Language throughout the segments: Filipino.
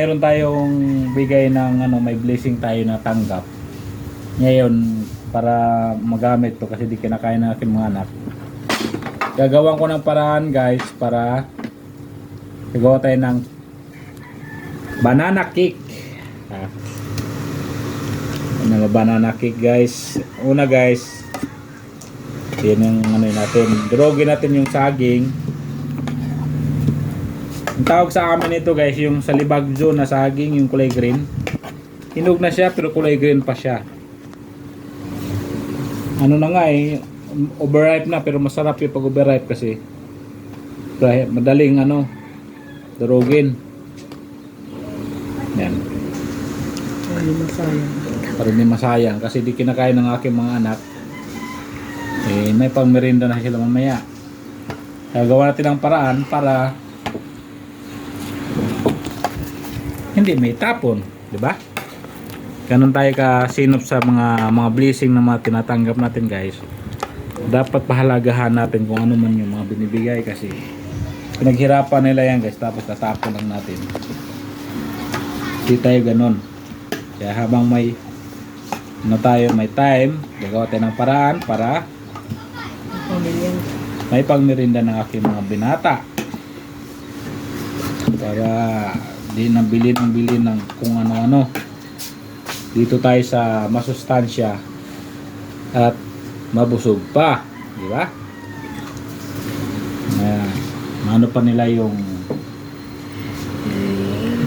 Mayroon tayong bigay ng ano, may blessing tayo na tanggap. Ngayon, para magamit to kasi di kinakain ng aking mga anak. Gagawan ko ng paraan guys para gagawa tayo ng banana cake. Ah. Ano ba banana cake guys? Una guys, yan yung ano natin. Durogin natin yung saging. Ang tawag sa amin ito guys, yung sa libagjo na saging, yung kulay green. Hinog na siya pero kulay green pa siya. Ano na nga eh, overripe na pero masarap yung pag overripe kasi. Madaling ano, durugin. Yan. Ay, masayang. Para hindi masayang kasi di kinakain ng aking mga anak. Eh, may pang merienda na sila mamaya. Gagawa natin ang paraan para hindi may tapon, di ba? Ganun tayo ka sinop sa mga mga blessing na mga tinatanggap natin, guys. Dapat pahalagahan natin kung ano man yung mga binibigay kasi pinaghirapan nila yan, guys, tapos tatapon lang natin. Hindi tayo ganun. Kaya habang may ano tayo, may time, gagawa tayo ng paraan para may pangmerinda ng aking mga binata. Para di nang bilhin ng bilhin ng kung ano-ano. Dito tayo sa masustansya at mabusog pa. Di ba? Ayan. Ano pa nila yung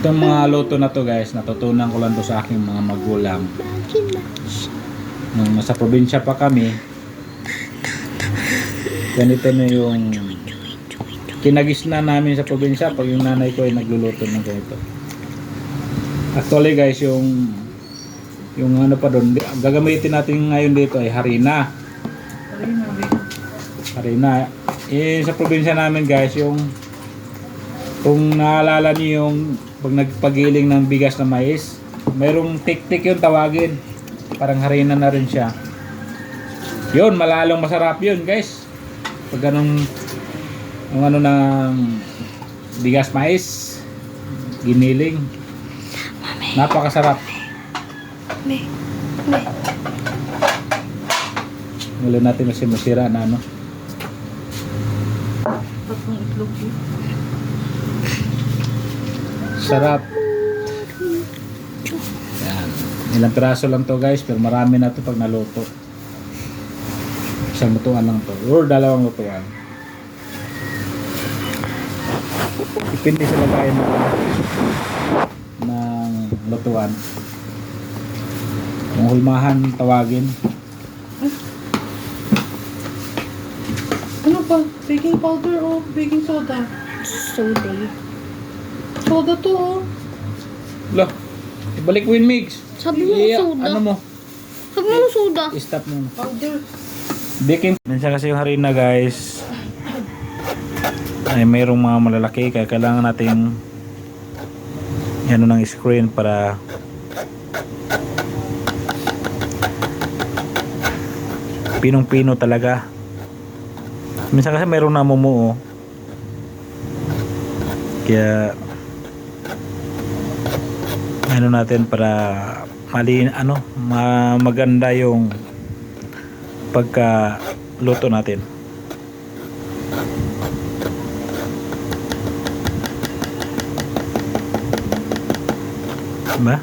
itong mga luto na to guys, natutunan ko lang to sa aking mga magulang. Nung nasa probinsya pa kami, ganito na yung kinagisna namin sa probinsya pag yung nanay ko ay nagluluto ng ganito. Actually guys, yung yung ano pa doon, gagamitin natin ngayon dito ay harina. Harina. Eh, sa probinsya namin guys, yung kung naalala niyo yung pag nagpagiling ng bigas na mais, mayroong tik-tik yung tawagin. Parang harina na rin siya. Yun, malalong masarap yun guys. Pag ganun, yung ano ng bigas mais, giniling. Napakasarap. Wala natin kasi masira na ano. Sarap. Yan. Ilang piraso lang to guys, pero marami na to pag naluto. Isang lutuan lang to. Or dalawang lutuan. Depende sa lagayan ng, ng lutuan. Yung hulmahan tawagin. Ano pa? Baking powder o baking soda? Soda. Soda to oh. Lo, ibalik mo yung mix. Sabi mo I- soda. Ano mo? Sabi mo soda. I-stop mo. Powder. Baking Minsan kasi yung harina guys ay mayroong mga malalaki kaya kailangan natin ano ng screen para pinong pino talaga minsan kasi mayroong namumuo kaya ano natin para mali ano ma- maganda yung pagka luto natin. Diba?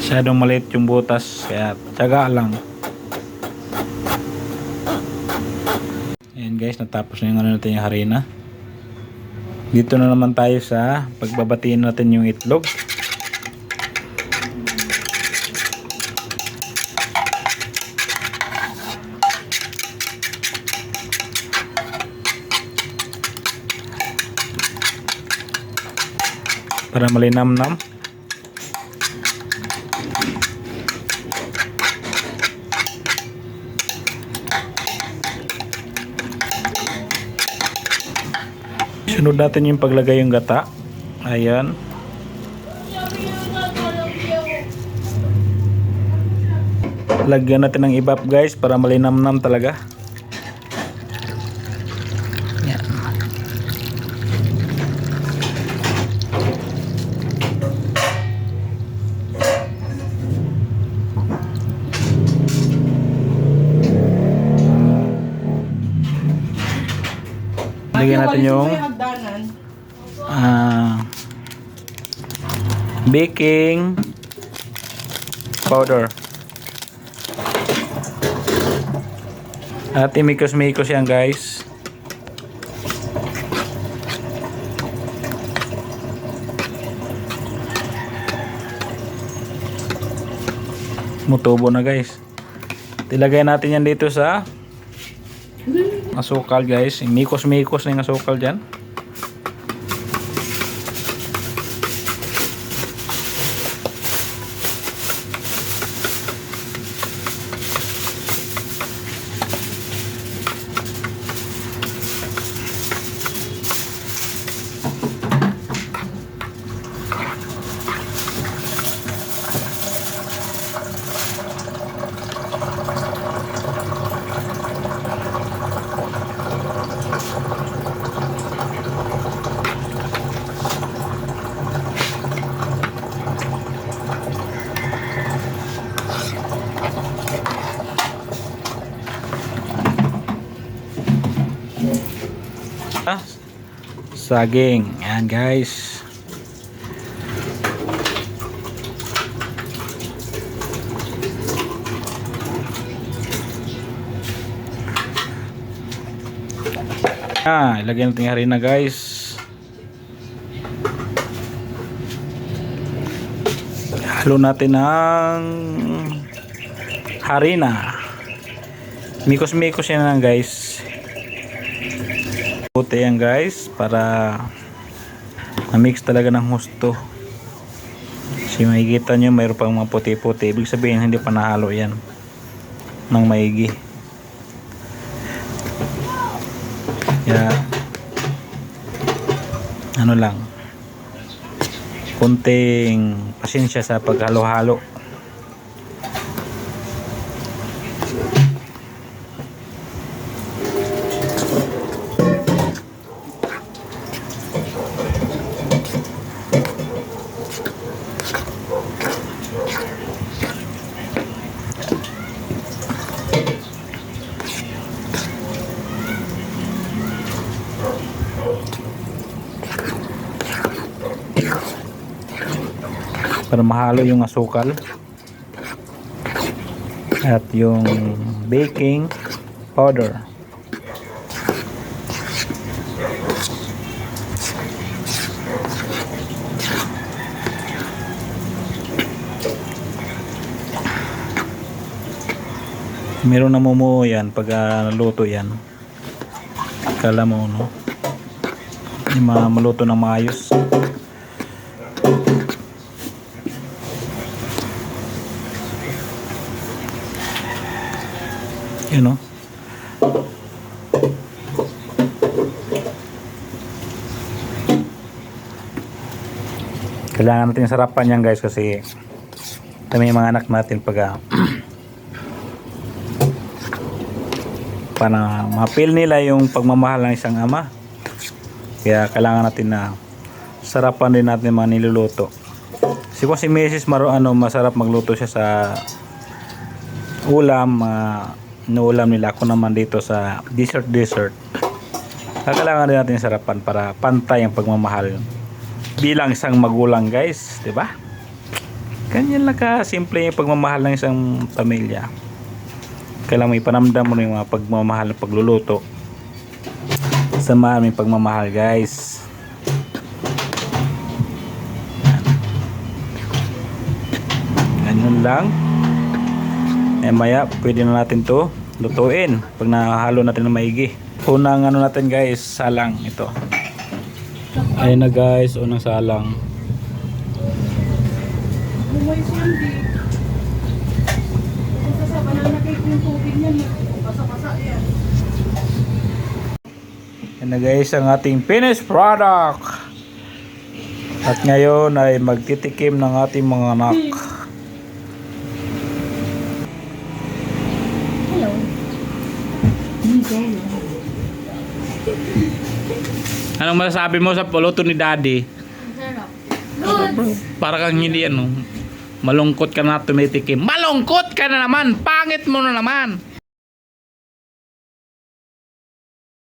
Masyadong maliit yung butas kaya tsaga lang. Ayan guys, natapos na yung ano natin yung harina. Dito na naman tayo sa pagbabatiin natin yung itlog. para malinamnam sunod natin yung paglagay yung gata. Ayan. Lagyan natin ng ibap guys para malinamnam talaga. Lagyan natin yung ah, baking powder. At imikos-mikos yan guys. Mutubo na guys. Tilagay natin yan dito sa asukal guys. Mikos-mikos na yung asukal dyan. Saging. Yan guys. Ah, ilagay natin harina guys. Halo natin ng harina. Mikos-mikos yan lang guys. Puti yan guys para na-mix talaga ng husto. Kasi makikita nyo mayroon pang mga puti-puti. Ibig sabihin hindi pa nahalo yan ng maigi. Kaya ano lang kunting pasensya sa paghalo-halo. Para mahalo yung asukal. At yung baking powder. Meron na mumuo yan pag naluto yan. Kala mo no? Hindi ma- maluto ng maayos Yun know? Kailangan natin sarapan yan guys kasi kami yung mga anak natin pag ah, para mapil nila yung pagmamahal ng isang ama. Kaya kailangan natin na sarapan din natin mga niluluto. Kasi kung si Mrs. Maro ano, masarap magluto siya sa ulam, uh, ulam nila ako naman dito sa dessert dessert. Kailangan din natin sarapan para pantay ang pagmamahal bilang isang magulang guys, 'di ba? Ganyan lang ka simple yung pagmamahal ng isang pamilya. Kailangan may panamdam mo yung mga pagmamahal ng pagluluto. Samahan mo yung pagmamahal guys. Ganyan lang. Eh maya, pwede na natin to lutuin pag nahalo natin ng maigi. Unang ano natin guys, salang ito. Ayun na guys, unang salang. Bumay siya hindi. Kung sa banana cake yung tubig niyan, basa-basa yan. Yan na guys ang ating finished product. At ngayon ay magtitikim ng ating mga anak. Anong masasabi mo sa puluto ni Daddy? Para kang hindi ano, malungkot ka na tumitikim. Malungkot ka na naman! Pangit mo na naman!